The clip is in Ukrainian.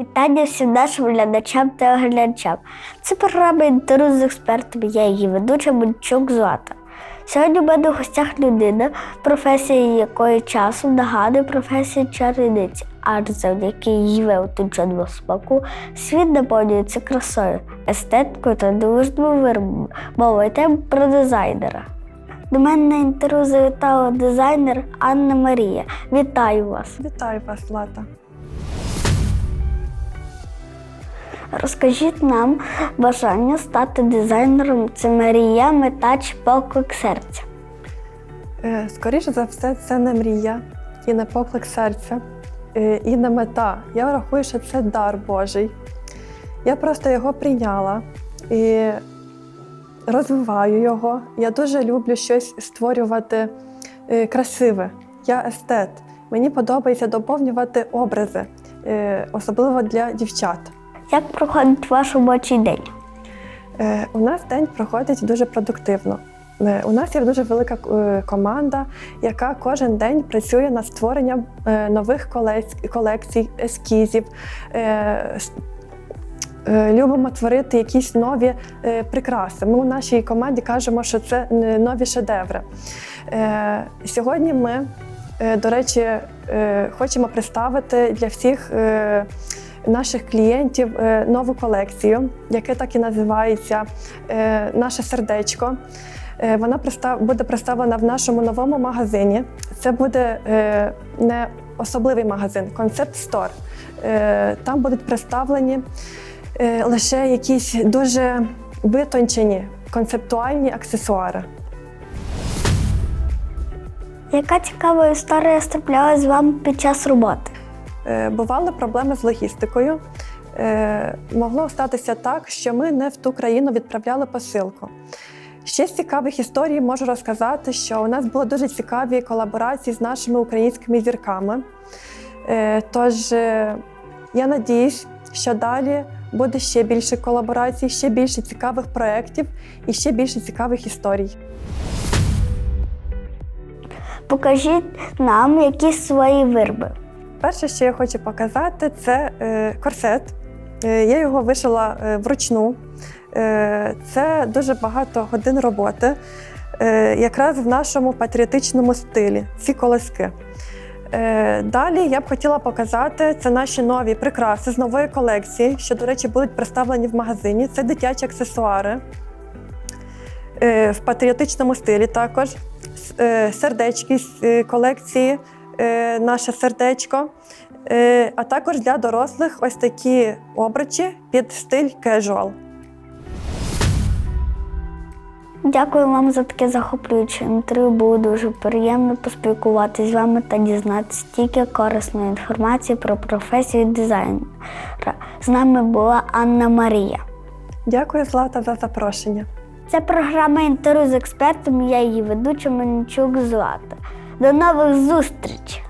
Вітання всім нашим глядачам та глядачам. Це програма інтерв'ю з експертами. Я її ведуча Мончук Злата. Сьогодні в мене в гостях людина, професія якої часом нагадує професію чарівниці, аж завдяки її виготовленому смаку світ наповнюється красою, естеткою та дивовижними виробами. Мова йде про дизайнера. До мене на інтерв'ю завітала дизайнер Анна Марія. Вітаю вас! Вітаю вас, Злата. Розкажіть нам бажання стати дизайнером це Марія, мета чи поклик серця. Е, Скоріше за все, це не мрія і не поклик серця, е, і не мета. Я рахую, що це дар Божий. Я просто його прийняла і розвиваю його. Я дуже люблю щось створювати е, красиве. Я естет. Мені подобається доповнювати образи, особливо для дівчат. Як проходить ваш робочий день? Е, У нас день проходить дуже продуктивно. Е, У нас є дуже велика е, команда, яка кожен день працює над створенням нових колекцій, ескізів. Любимо творити якісь нові прикраси. Ми у нашій команді кажемо, що це нові шедеври. Сьогодні ми, до речі, хочемо представити для всіх наших клієнтів е, нову колекцію, яка так і називається е, Наше сердечко. Е, Вона буде представлена в нашому новому магазині. Це буде не особливий магазин, концепт стор. Там будуть представлені лише якісь дуже витончені концептуальні аксесуари. Яка цікава історія траплялась з вами під час роботи? Е, Бували проблеми з логістикою. Е, Могло статися так, що ми не в ту країну відправляли посилку. Ще з цікавих історій можу розказати, що у нас були дуже цікаві колаборації з нашими українськими зірками. Е, Тож я надіюсь, що далі буде ще більше колаборацій, ще більше цікавих проєктів і ще більше цікавих історій. Покажіть нам якісь свої вироби. Перше, що я хочу показати, це е, корсет. Е, я його вишила е, вручну. Це дуже багато годин роботи, якраз в нашому патріотичному стилі. Ці колоски. Далі я б хотіла показати це наші нові прикраси з нової колекції, що, до речі, будуть представлені в магазині. Це дитячі аксесуари в патріотичному стилі також. Сердечки з колекції наше сердечко. Е, А також для дорослих ось такі обручі під стиль casual. Дякую вам за таке захоплююче інтерв'ю. Було дуже приємно поспілкуватися з вами та дізнатися стільки корисної інформації про професію дизайнера. З нами була Анна Марія. Дякую, Злата, за запрошення. Це програма інтерв'ю з експертом. Я її ведуча Менчук Злата. До нових зустрічей!